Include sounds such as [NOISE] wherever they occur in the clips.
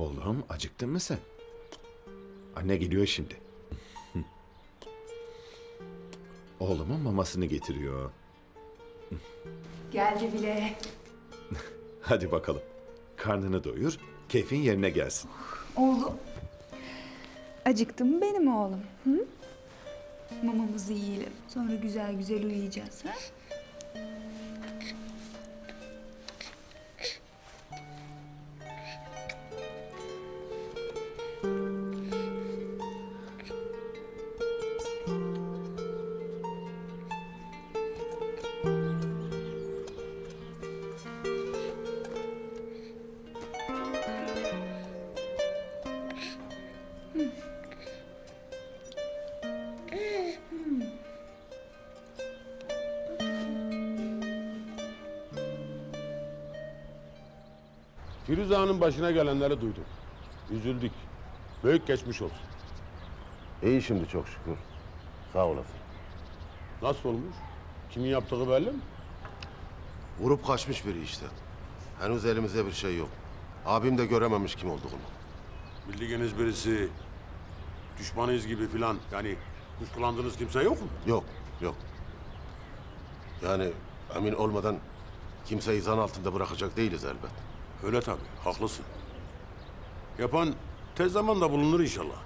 Oğlum acıktın mı sen? Anne geliyor şimdi. [LAUGHS] Oğlumun mamasını getiriyor. Geldi bile. [LAUGHS] Hadi bakalım. Karnını doyur, keyfin yerine gelsin. Oğlum. Acıktı mı benim oğlum? Hı? Mamamızı yiyelim. Sonra güzel güzel uyuyacağız. Ha? Firuze Hanım başına gelenleri duydum. Üzüldük. Büyük geçmiş olsun. İyi şimdi çok şükür. Sağ olasın. Nasıl olmuş? Kimin yaptığı belli mi? Vurup kaçmış biri işte. Henüz elimizde bir şey yok. Abim de görememiş kim olduğunu. Bildiğiniz birisi düşmanıyız gibi filan yani kuşkulandığınız kimse yok mu? Yok, yok. Yani emin olmadan kimseyi zan altında bırakacak değiliz elbet. Öyle tabii, haklısın. Yapan tez zamanda bulunur inşallah.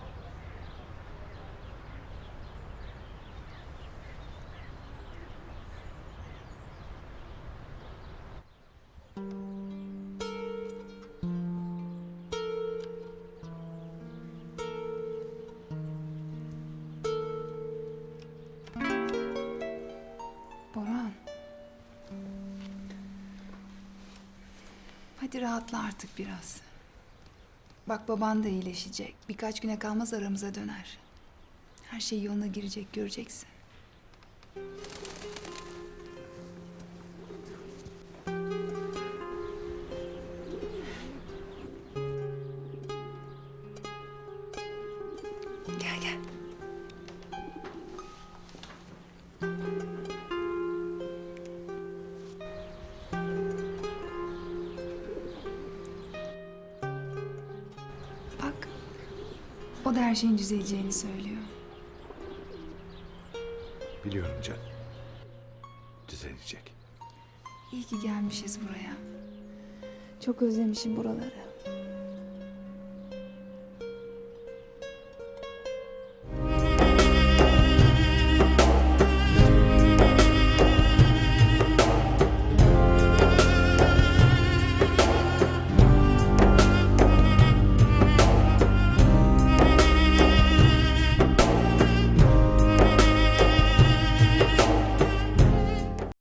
Boran. Hadi rahatla artık biraz. Bak baban da iyileşecek. Birkaç güne kalmaz aramıza döner. Her şey yoluna girecek göreceksin. O da her şeyin düzeleceğini söylüyor. Biliyorum can. Düzelecek. İyi ki gelmişiz buraya. Çok özlemişim buraları.